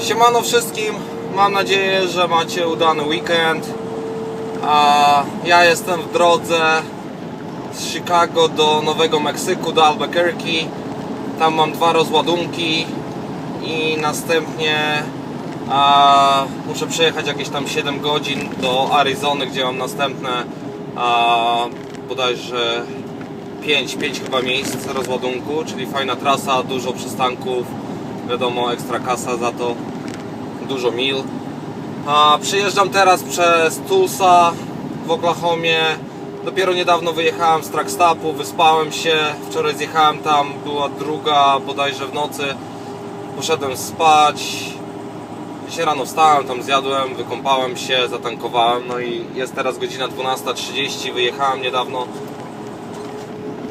Siemano wszystkim, mam nadzieję, że macie udany weekend. A ja jestem w drodze z Chicago do Nowego Meksyku, do Albuquerque. Tam mam dwa rozładunki i następnie a, muszę przejechać jakieś tam 7 godzin do Arizony, gdzie mam następne a, bodajże 5, 5 chyba miejsc rozładunku, czyli fajna trasa, dużo przystanków, wiadomo ekstra kasa za to, dużo mil. A, przyjeżdżam teraz przez Tulsa w Oklahomie. Dopiero niedawno wyjechałem z trackstopu, wyspałem się. Wczoraj zjechałem tam, była druga bodajże w nocy. Poszedłem spać. Dzisiaj rano wstałem, tam zjadłem, wykąpałem się, zatankowałem. No i jest teraz godzina 12.30, wyjechałem niedawno.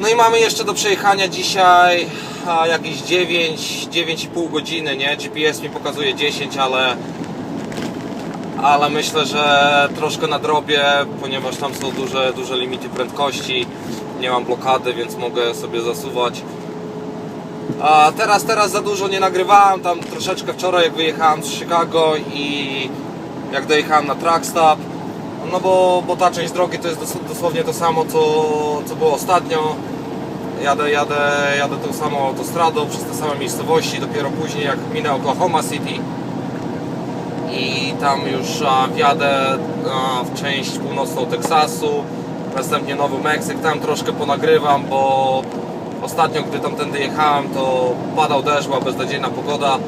No i mamy jeszcze do przejechania dzisiaj a, jakieś 9, 9,5 godziny, nie? GPS mi pokazuje 10, ale ale myślę, że troszkę nadrobię, ponieważ tam są duże, duże limity prędkości. Nie mam blokady, więc mogę sobie zasuwać. A teraz, teraz za dużo nie nagrywałem, tam troszeczkę wczoraj jak wyjechałem z Chicago i jak dojechałem na trackstop, no bo, bo ta część drogi to jest dos- dosłownie to samo co, co było ostatnio. Jadę, jadę, jadę tą samą autostradą przez te same miejscowości, dopiero później jak minę Oklahoma City i tam już a, wjadę a, w część północną Teksasu, następnie Nowy Meksyk, tam troszkę ponagrywam, bo ostatnio gdy tamtędy jechałem to padał deszcz, była beznadziejna pogoda,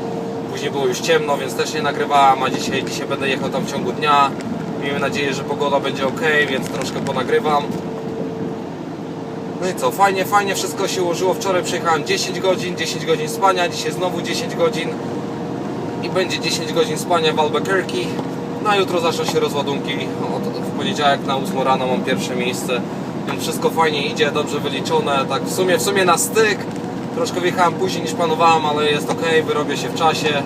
później było już ciemno, więc też nie nagrywałem, a dzisiaj, dzisiaj będę jechał tam w ciągu dnia, miejmy nadzieję, że pogoda będzie ok, więc troszkę ponagrywam. No i co, fajnie, fajnie wszystko się ułożyło. Wczoraj przejechałem 10 godzin, 10 godzin spania, dzisiaj znowu 10 godzin i będzie 10 godzin spania w Albuquerque. No a jutro zaczną się rozładunki. Od, w poniedziałek na 8 rano mam pierwsze miejsce, więc wszystko fajnie idzie, dobrze wyliczone. Tak w sumie, w sumie na styk. Troszkę wjechałem później niż planowałem, ale jest ok, wyrobię się w czasie.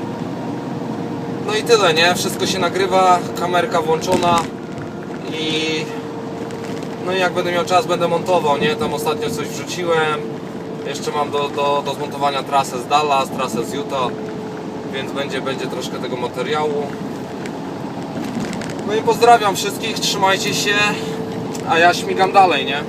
No i tyle, nie? Wszystko się nagrywa, kamerka włączona i no i jak będę miał czas, będę montował, nie? Tam ostatnio coś wrzuciłem. Jeszcze mam do, do, do zmontowania trasę z Dallas, trasę z Utah, więc będzie, będzie troszkę tego materiału. No i pozdrawiam wszystkich, trzymajcie się, a ja śmigam dalej, nie?